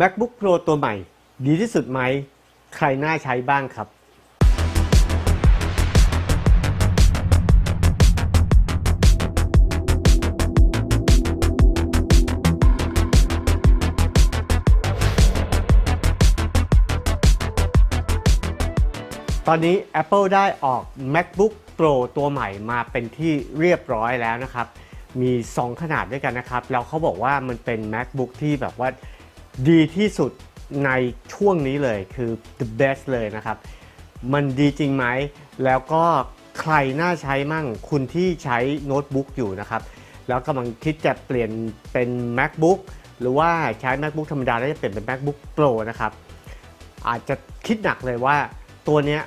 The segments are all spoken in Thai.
MacBook Pro ตัวใหม่ ดีที่สุดไหม ใครน่าใช้บ้างครับ ตอนนี้ Apple ได้ออก MacBook Pro ตัวใหม่มาเป็นที่เรียบร้อยแล้วนะครับ มี 2 ขนาดด้วยกันนะครับ แล้วเขาบอกว่ามันเป็น MacBook ที่แบบว่า ดีที่สุดในช่วงนี้เลยคือ the best เลยนะครับ มันดีจริงไหม แล้วก็ใครน่าใช้มั่งคุณที่ใช้โน้ตบุ๊กอยู่นะครับ แล้วกำลังคิดจะเปลี่ยนเป็น MacBook หรือว่าใช้ MacBook ธรรมดาแล้วจะเปลี่ยนเป็น MacBook Pro นะครับ อาจจะคิดหนักเลยว่าตัวเนี้ย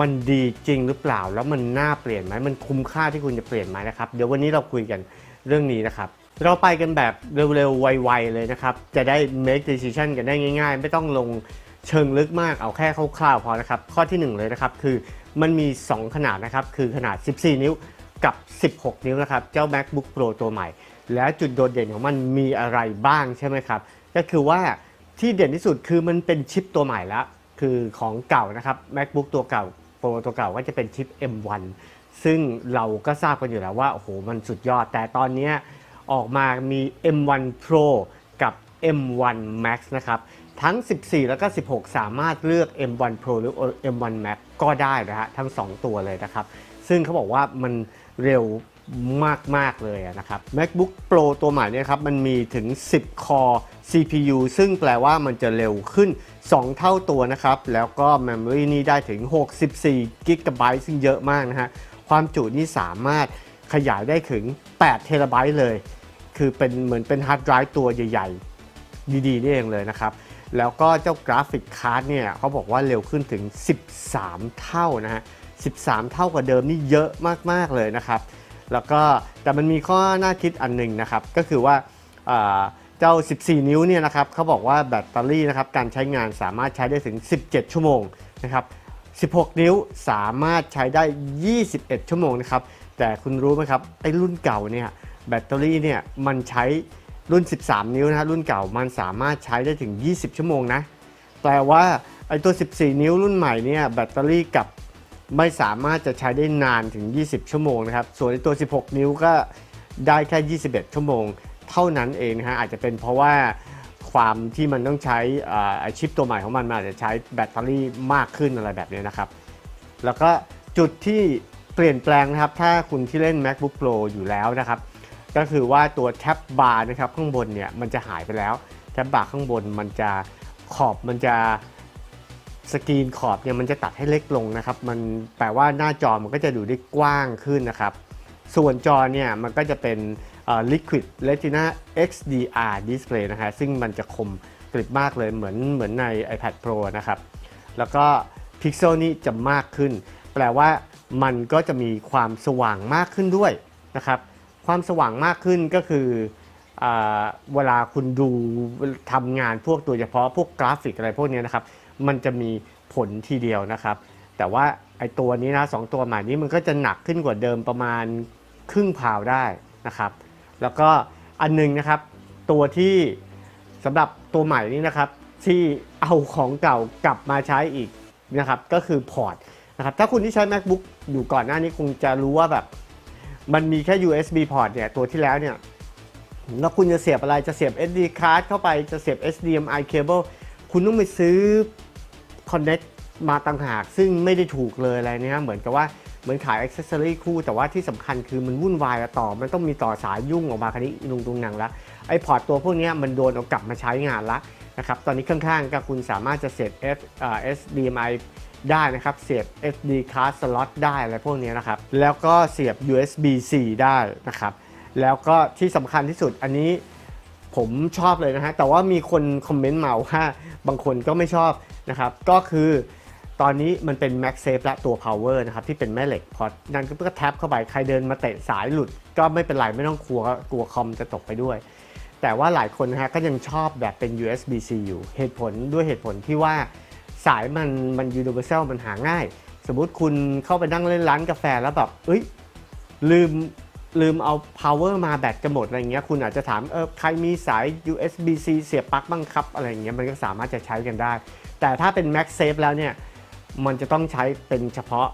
มันดีจริงหรือเปล่า แล้วมันน่าเปลี่ยนไหมมันคุ้มค่าที่คุณจะเปลี่ยนไหมนะครับ เดี๋ยววันนี้เราคุยกันเรื่องนี้นะครับ เราไปกันแบบเร็วๆ ไวๆ เลยนะครับ จะได้ make decision กันได้ง่ายๆ ไม่ต้องลงเชิงลึกมากเอาแค่คร่าวๆพอนะครับ ข้อที่ 1 เลยนะครับ คือมันมี 2 ขนาดนะครับ คือขนาด 14 นิ้วกับ 16 นิ้วนะครับ เจ้า MacBook Pro ตัวใหม่ แล้วจุดโดดเด่นของมันมีอะไรบ้างใช่ไหมครับ ก็คือว่าที่เด่นที่สุดคือมันเป็นชิปตัวใหม่แล้วคือของเก่านะครับ MacBook ตัวเก่า Pro ตัวเก่าก็จะเป็นชิป M1 ซึ่งเราก็ทราบกันอยู่แล้วว่าโอ้โหมันสุดยอดแต่ตอนนี้ ออกมามี M1 Pro กับ M1 Max นะครับ ทั้ง 14 แล้วก็ 16 สามารถเลือก M1 Pro หรือ M1 Max ก็ได้นะฮะ ทั้ง 2 ตัวเลยนะครับ ซึ่งเขาบอกว่ามันเร็วมาก ๆ เลยนะครับ MacBook Pro ตัวใหม่เนี่ยครับ มันมีถึง 10 core CPU ซึ่งแปลว่ามันจะเร็วขึ้น 2 เท่าตัวนะครับ แล้วก็ Memory นี่ได้ถึง 64 GB ซึ่งเยอะมากนะฮะ ความจุนี่สามารถขยายได้ถึง 8 t b เลย คือเป็นเหมือนเป็นฮาร์ดไดรฟ์ตัวใหญ่ๆ ดีๆ นี่เองเลยนะครับ แล้วก็เจ้ากราฟิกการ์ดเนี่ยเขาบอกว่าเร็วขึ้นถึง 13 เท่านะฮะ 13 เท่ากว่าเดิมนี่เยอะมากๆเลยนะครับ แล้วก็แต่มันมีข้อน่าคิดอันหนึ่งนะครับ ก็คือว่าอ่าเจ้า 14 นิ้วเนี่ยนะครับเขาบอกว่าแบตเตอรี่นะครับการใช้งานสามารถใช้ได้ถึง 17 ชั่วโมงนะครับ 16 นิ้วสามารถใช้ได้ 21 ชั่วโมงนะครับ แต่คุณรู้ไหมครับ ไอ้รุ่นเก่าเนี่ยแบตเตอรี่เนี่ยมันใช้รุ่น 13 นิ้วนะฮะรุ่นเก่ามันสามารถใช้ได้ถึง 20 ชั่วโมงนะ แปลว่าไอ้ตัว 14 นิ้วรุ่นใหม่เนี่ยแบตเตอรี่กับไม่สามารถจะใช้ได้นานถึง 20 ชั่วโมงนะครับ ส่วนไอ้ตัว 16 นิ้วก็ได้แค่ 21 ชั่วโมง เท่านั้นเองนะฮะ อาจจะเป็นเพราะว่า ความที่มันต้องใช้อาไอ้ชิปตัวใหม่ของมันมาจจะใช้แบตเตอรี่มากขึ้นอะไรแบบนี้นะครับ แล้วก็จุดที่เปลี่ยนแปลงนะครับ ถ้าคุณที่เล่น MacBook Pro อยู่แล้วนะครับ ก็คือว่าตัวแท็บบาร์นะครับข้างบนเนี่ยมันจะหายไปแล้วแท็บบาร์ข้างบนมันจะขอบมันจะสกรีนขอบเนี่ยมันจะตัดให้เล็กลงนะครับ มันแปลว่าหน้าจอมันก็จะดูได้กว้างขึ้นนะครับ ส่วนจอเนี่ยมันก็จะเป็น Liquid Retina XDR Display นะฮะซึ่งมันจะคมกริบมากเลยเหมือนเหมือนใน iPad Pro นะครับ แล้วก็พิกเซลนี่จะมากขึ้น แปลว่ามันก็จะมีความสว่างมากขึ้นด้วยนะครับ ความสว่างมากขึ้นก็คืออเวลาคุณดูทำงานพวกตัวเฉพาะพวกกราฟิกอะไรพวกนี้นะครับ มันจะมีผลทีเดียวนะครับ แต่ว่าไอตัวนี้นะสองตัวใหม่นี้มันก็จะหนักขึ้นกว่าเดิมประมาณครึ่งพาวได้นะครับ แล้วก็อันหนึงนะครับ ตัวที่สำหรับตัวใหม่นี้นะครับ ที่เอาของเก่ากลับมาใช้อีกนะครับ ก็คือพอร์ตนะครับ ถ้าคุณที่ใช้ macbook อยู่ก่อนหน้านี้คงจะรู้ว่าแบบ มันมีแค่ USB port เนี่ยตัวที่แล้วเนี่ยแล้วคุณจะเสียบอะไรจะเสียบ SD card เข้าไปจะเสียบ HDMI cable คุณต้องไปซื้อ connect มาต่างหาก ซึ่งไม่ได้ถูกเลยอะไรเนี่ยเหมือนกับว่า เหมือนขาย accessory คู่ แต่ว่าที่สำคัญคือมันวุ่นวายต่อ มันต้องมีต่อสายยุ่งออกมาคันนี้ลุงตุงนังละไอพอร์ตตัวพวกนี้มันโดนเอากลับมาใช้งานละนะครับตอนนี้ข้างๆก็คุณสามารถจะเสียบ F อ่า SDMI ได้นะครับ เสียบ SD card slot ได้อะไรพวกนี้นะครับ แล้วก็เสียบ USB C ได้นะครับ แล้วก็ที่สำคัญที่สุดอันนี้ผมชอบเลยนะฮะ แต่ว่ามีคนคอมเมนต์มาว่าบางคนก็ไม่ชอบนะครับ ก็คือ ตอนนี้มันเป็น MagSafe และตัว Power นะครับที่เป็นแม่เหล็กพอนั่นก็แท็บเข้าไปใครเดินมาเตะสายหลุด ก็ไม่เป็นไรไม่ต้องกลัวกลัวคอมจะตกไปด้วย แต่ว่าหลายคนนะฮะก็ยังชอบแบบเป็น USB-C อยู่เหตุผลด้วยเหตุผลที่ว่าสายมันมัน universal มันหาง่าย สมมติคุณเข้าไปนั่งเล่นร้านกาแฟแล้วแบบเอ้ยลืมลืมเอา power มาแบตจะหมดอะไรเงี้ยคุณอาจจะถามเออใครมีสาย USB-C เสียบปลั๊กบ้างครับอะไรเงี้ยมันก็สามารถจะใช้กันได้ แต่ถ้าเป็น MagSafe แล้วเนี่ย มันจะต้องใช้เป็นเฉพาะ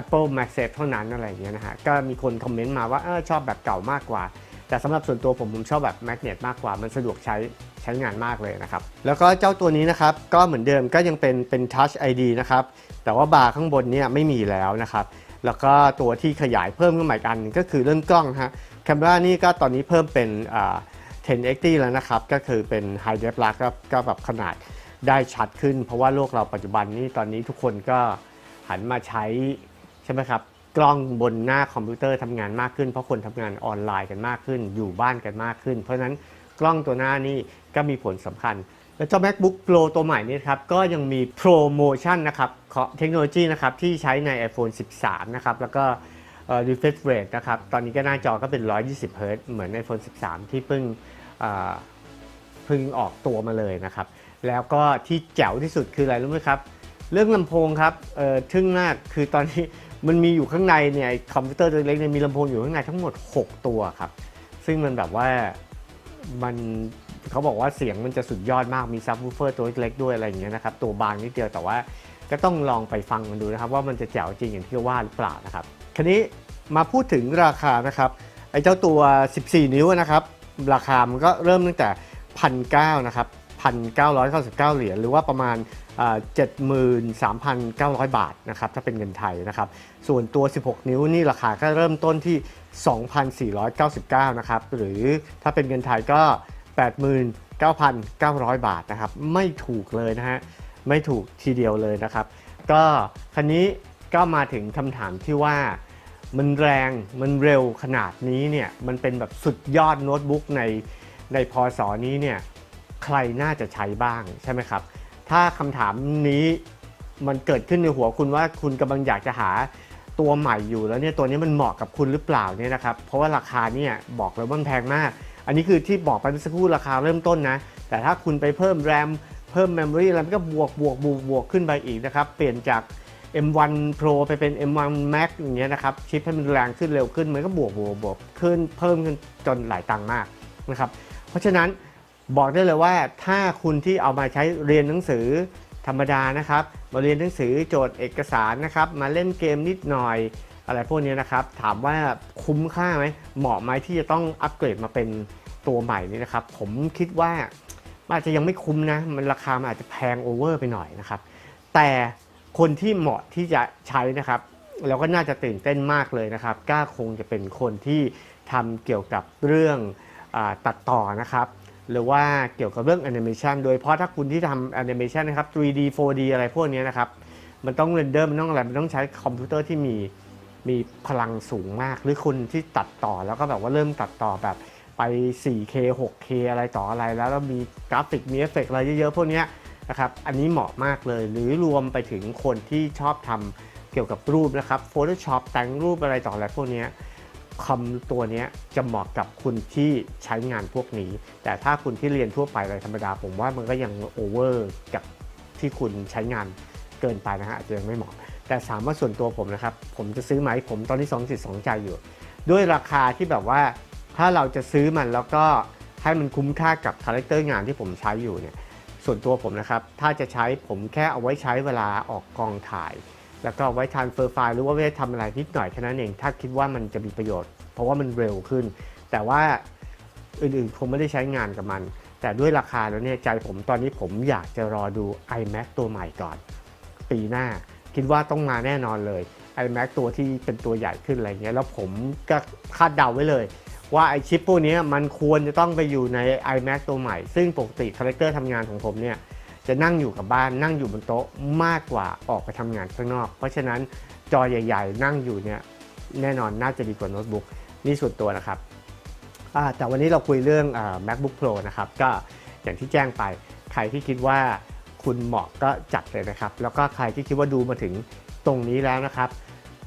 Apple MagSafe เท่านั้นอะไรอย่างเงี้ยนะฮะก็มีคนคอมเมนต์มาว่าออชอบแบบเก่ามากกว่า แต่สำหรับส่วนตัวผมผมชอบแบบแมกเนตมากกว่า มันสะดวกใช้ใช้งานมากเลยนะครับ แล้วก็เจ้าตัวนี้นะครับ ก็เหมือนเดิมก็ยังเป็นเป็น Touch ID นะครับ แต่ว่าบาร์ข้างบนเนี่ยไม่มีแล้วนะครับ แล้วก็ตัวที่ขยายเพิ่มขึ้นมาอีกอันก็คือเรื่องกล้องฮะแคม e r a นี่ก็ตอนนี้เพิ่มเป็นอ่า1080 แล้วนะครับ ก็คือเป็น High Def แล้วก็ก็แบบขนาด ได้ชัดขึ้น เพราะว่าโลกเราปัจจุบันนี้ตอนนี้ทุกคนก็หันมาใช้ใช่ไหมครับกล้องบนหน้าคอมพิวเตอร์ทำงานมากขึ้น เพราะคนทำงานออนไลน์กันมากขึ้น อยู่บ้านกันมากขึ้น เพราะฉะนั้นกล้องตัวหน้านี่ก็มีผลสำคัญ แล้วเจ้า MacBook Pro ตัวใหม่นี้ครับก็ยังมีโปรโมชั่นนะครับเทคโนโลยีนะครับที่ใช้ใน iPhone 13 นะครับ แล้วก็ refresh rate นะครับ ตอนนี้ก็หน้าจอก็เป็น 120 Hz เหมือน iPhone 13 ที่เพิ่งเพิ่งออกตัวมาเลยนะครับ แล้วก็ที่แจ๋วที่สุดคืออะไรรู้ไหมครับ เรื่องลำโพงครับเออทึ่งมากคือตอนนี้มันมีอยู่ข้างในเนี่ยคอมพิวเตอร์ตัวเล็กเนี่ยมีลำโพงอยู่ข้างในทั้งหมด 6 ตัวครับ ซึ่งมันแบบว่ามันเขาบอกว่าเสียงมันจะสุดยอดมากมีซับวูเฟอร์ตัวเล็กด้วยอะไรอย่างเงี้ยนะครับ ตัวบางนิดเดียวแต่ว่าก็ต้องลองไปฟังมันดูนะครับ ว่ามันจะแจ๋วจริงอย่างที่ว่าหรือเปล่านะครับคันนี้มาพูดถึงราคานะครับไอ้เจ้าตัว 14 นิ้วนะครับ ราคามันก็เริ่มตั้งแต่1,900นะครับ 1,999 เหรียญหรือว่าประมาณอ่า73,900 บาทนะครับถ้าเป็นเงินไทยนะครับ ส่วนตัว 16 นิ้วนี่ราคาก็เริ่มต้นที่ 2,499 นะครับ หรือถ้าเป็นเงินไทยก็ 89,900 บาทนะครับ ไม่ถูกเลยนะฮะ ไม่ถูกทีเดียวเลยนะครับ ก็คันนี้ก็มาถึงคำถามที่ว่ามันแรงมันเร็วขนาดนี้เนี่ย มันเป็นแบบสุดยอดโน้ตบุ๊กในในพศนี้เนี่ย ใครน่าจะใช้บ้างใช่ไหมครับ ถ้าคำถามนี้มันเกิดขึ้นในหัวคุณว่าคุณกำลังอยากจะหาตัวใหม่อยู่แล้วเนี่ยตัวนี้มันเหมาะกับคุณหรือเปล่าเนี่ยนะครับเพราะว่าราคาเนี่ยบอกเลยว่ามันแพงมาก อันนี้คือที่บอกไปเมื่อสักครู่ราคาเริ่มต้นนะ แต่ถ้าคุณไปเพิ่มแรมเพิ่มเมมโมรีอะไรก็บวกบวกบวกบวกขึ้นไปอีกนะครับเปลี่ยนจาก M1 Pro ไปเป็น M1 Max อย่างเงี้ยนะครับชิปให้มันแรงขึ้นเร็วขึ้นมันก็บวกบวกบวกขึ้นเพิ่มขึ้นจนหลายตังค์มากนะครับเพราะฉะนั้น บอกได้เลยว่าถ้าคุณที่เอามาใช้เรียนหนังสือธรรมดานะครับ มาเรียนหนังสือโจทย์เอกสารนะครับ มาเล่นเกมนิดหน่อย อะไรพวกนี้นะครับ ถามว่าคุ้มค่าไหมเหมาะไหมที่จะต้องอัปเกรดมาเป็นตัวใหม่นี้นะครับ ผมคิดว่าอาจจะยังไม่คุ้มนะ มันราคามันอาจจะแพงโอเวอร์ไปหน่อยนะครับ แต่คนที่เหมาะที่จะใช้นะครับเราก็น่าจะตื่นเต้นมากเลยนะครับกล้าคงจะเป็นคนที่ทำเกี่ยวกับเรื่องอตัดต่อนะครับ หรือว่าเกี่ยวกับเรื่องแอนิเมชันโดยเฉพาะถ้าคุณที่ทำแอนิเมชันนะครับ 3D 4D อะไรพวกนี้นะครับ มันต้องเรนเดอร์มันต้องอะไร มันต้องใช้คอมพิวเตอร์ที่มีมีพลังสูงมาก หรือคุณที่ตัดต่อแล้วก็แบบว่าเริ่มตัดต่อแบบไป 4K 6K อะไรต่ออะไรแล้วแล้วมีกราฟิกมีเอฟเฟกต์อะไรเยอะๆพวกนี้นะครับ อันนี้เหมาะมากเลย หรือรวมไปถึงคนที่ชอบทำเกี่ยวกับรูปนะครับ Photoshop แต่งรูปอะไรต่ออะไรพวกนี้ คอมตัวนี้จะเหมาะกับคุณที่ใช้งานพวกนี้ แต่ถ้าคุณที่เรียนทั่วไปอะไรธรรมดา ผมว่ามันก็ยังโอเวอร์กับที่คุณใช้งานเกินไปนะฮะอาจจะยังไม่เหมาะ แต่สามว่าส่วนตัวผมนะครับ ผมจะซื้อไหมผมตอนนี้สองจิตสองใจอยู่ ด้วยราคาที่แบบว่าถ้าเราจะซื้อมันแล้วก็ให้มันคุ้มค่ากับคาแรคเตอร์งานที่ผมใช้อยู่เนี่ยส่วนตัวผมนะครับ ถ้าจะใช้ผมแค่เอาไว้ใช้เวลาออกกองถ่าย แล้วก็ไว้ทานเฟอร์ไฟล์หรือว่าไว้ทำอะไรนิดหน่อยแค่นั้นเอง ถ้าคิดว่ามันจะมีประโยชน์ เพราะว่ามันเร็วขึ้น แต่ว่าอื่นๆคงไม่ได้ใช้งานกับมัน แต่ด้วยราคาแล้วเนี่ยใจผมตอนนี้ผมอยากจะรอดู iMac ตัวใหม่ก่อน ปีหน้าคิดว่าต้องมาแน่นอนเลย iMac ตัวที่เป็นตัวใหญ่ขึ้นอะไรเงี้ยแล้วผมก็คาดเดาไว้เลย ว่าไอชิปพวกนี้มันควรจะต้องไปอยู่ใน iMac ตัวใหม่ ซึ่งปกติคาแรคเตอร์ทำงานของผมเนี่ย จะนั่งอยู่กับบ้านนั่งอยู่บนโต๊ะมากกว่าออกไปทำงานข้างนอก เพราะฉะนั้นจอใหญ่ ๆ นั่งอยู่เนี่ยแน่นอนน่าจะดีกว่าโน้ตบุ๊กนี่ส่วนตัวนะครับแต่วันนี้เราคุยเรื่อง MacBook Pro นะครับก็อย่างที่แจ้งไปใครที่คิดว่าคุณเหมาะก็จัดเลยนะครับ แล้วก็ใครที่คิดว่าดูมาถึงตรงนี้แล้วนะครับ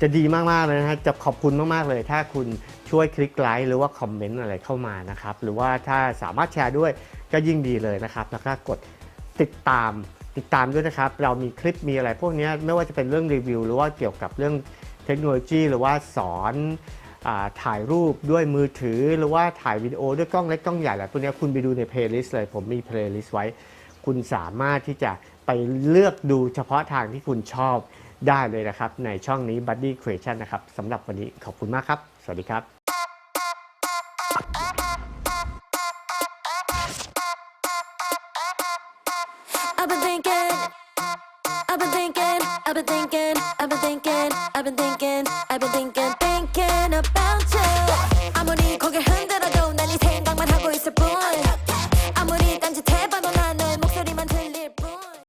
จะดีมากๆเลยนะฮะจะขอบคุณมากๆเลย ถ้าคุณช่วยคลิกไลค์หรือว่าคอมเมนต์อะไรเข้ามานะครับ หรือว่าถ้าสามารถแชร์ด้วยก็ยิ่งดีเลยนะครับ แล้วก็กด ติดตามติดตามด้วยนะครับ เรามีคลิปมีอะไรพวกนี้ไม่ว่าจะเป็นเรื่องรีวิว หรือว่าเกี่ยวกับเรื่องเทคโนโลยีหรือว่าสอนอถ่ายรูปด้วยมือถือ หรือว่าถ่ายวิดีโอด้วยกล้องเล็กกล้องใหญ่แหละพวกนี้คุณไปดูในเพลย์ลิสต์เลย ผมมีเพลย์ลิสต์ไว้ คุณสามารถที่จะไปเลือกดูเฉพาะทางที่คุณชอบได้เลยนะครับ ในช่องนี้ Buddy Creation นะครับสำหรับวันนี้ขอบคุณมากครับ สวัสดีครับ I've been thinking, I've been thinking, I've been thinking, I've been thinking,